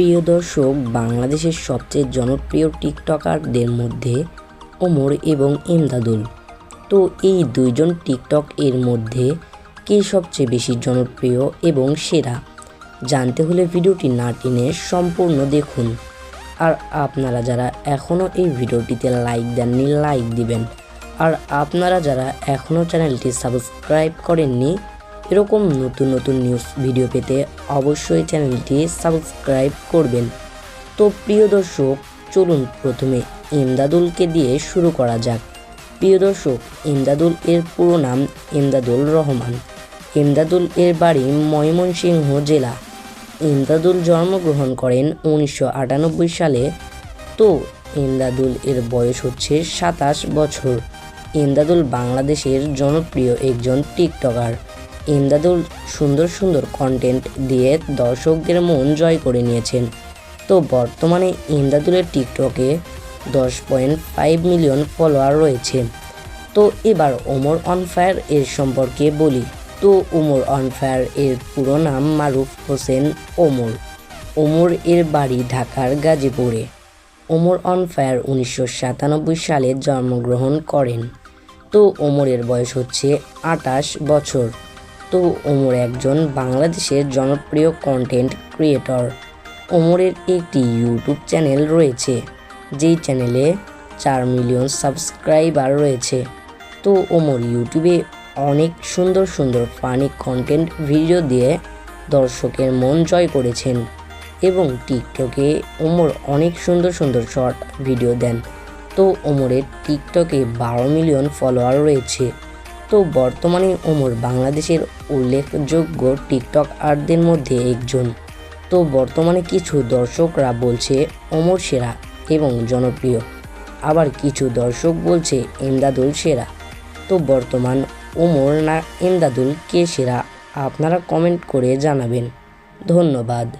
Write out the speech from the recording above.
প্রিয় দর্শক, বাংলাদেশের সবচেয়ে জনপ্রিয় টিকটকারদের মধ্যে ওমর এবং ইমদাদুল। তো এই দুইজন টিকটক এর মধ্যে কে সবচেয়ে বেশি জনপ্রিয় এবং সেরা? জানতে হলে ভিডিওটি না টেনে সম্পূর্ণ দেখুন। আর আপনারা যারা এখনও এই ভিডিওটিতে লাইক দেননি, লাইক দিবেন। আর আপনারা যারা এখনও চ্যানেলটি সাবস্ক্রাইব করেননি এরকম নতুন নতুন নিউজ ভিডিও পেতে অবশ্যই চ্যানেলটি সাবস্ক্রাইব করবেন। তো প্রিয় দর্শক, চলুন প্রথমে ইমদাদুলকে দিয়ে শুরু করা যাক। প্রিয় দর্শক, ইমদাদুল এর পুরো নাম ইমদাদুল রহমান। ইমদাদুল এর বাড়ি ময়মনসিংহ জেলা। ইমদাদুল জন্মগ্রহণ করেন উনিশশো আটানব্বই সালে। তো ইমদাদুল এর বয়স হচ্ছে সাতাশ বছর। ইমদাদুল বাংলাদেশের জনপ্রিয় একজন টিকটকার। ইমদাদুল সুন্দর সুন্দর কন্টেন্ট দিয়ে দর্শকদের মন জয় করে নিয়েছেন। তো বর্তমানে ইমদাদুলের টিকটকে দশ পয়েন্ট ফাইভ মিলিয়ন ফলোয়ার রয়েছে। তো এবার ওমর অন ফায়ার এর সম্পর্কে বলি। তো ওমর অন ফায়ার এর পুরো নাম মারুফ হোসেন ওমর। ওমর এর বাড়ি ঢাকার গাজীপুরে। ওমর অন ফায়ার উনিশশো সাতানব্বই সালে জন্মগ্রহণ করেন। তো ওমরের বয়স হচ্ছে আটাশ বছর। তো ওমর একজন বাংলাদেশের জনপ্রিয় কন্টেন্ট ক্রিয়েটর ওমরের একটি ইউটিউব চ্যানেল রয়েছে, যেই চ্যানেলে চার মিলিয়ন সাবস্ক্রাইবার রয়েছে। তো ওমর ইউটিউবে অনেক সুন্দর সুন্দর ফানি কন্টেন্ট ভিডিও দিয়ে দর্শকের মন জয় করেছেন এবং টিকটকে ওমর অনেক সুন্দর সুন্দর শর্ট ভিডিও দেন। তো ওমরের টিকটকে বারো মিলিয়ন ফলোয়ার রয়েছে। তো বর্তমানে ওমর বাংলাদেশের উল্লেখযোগ্য টিকটক আর্টদের মধ্যে একজন। তো বর্তমানে কিছু দর্শকরা বলছে ওমর সেরা এবং জনপ্রিয়। আবার কিছু দর্শক বলছে ইমদাদুল সেরা। তো বর্তমান ওমর না এমদাদুল কে সেরা, আপনারা কমেন্ট করে জানাবেন। ধন্যবাদ।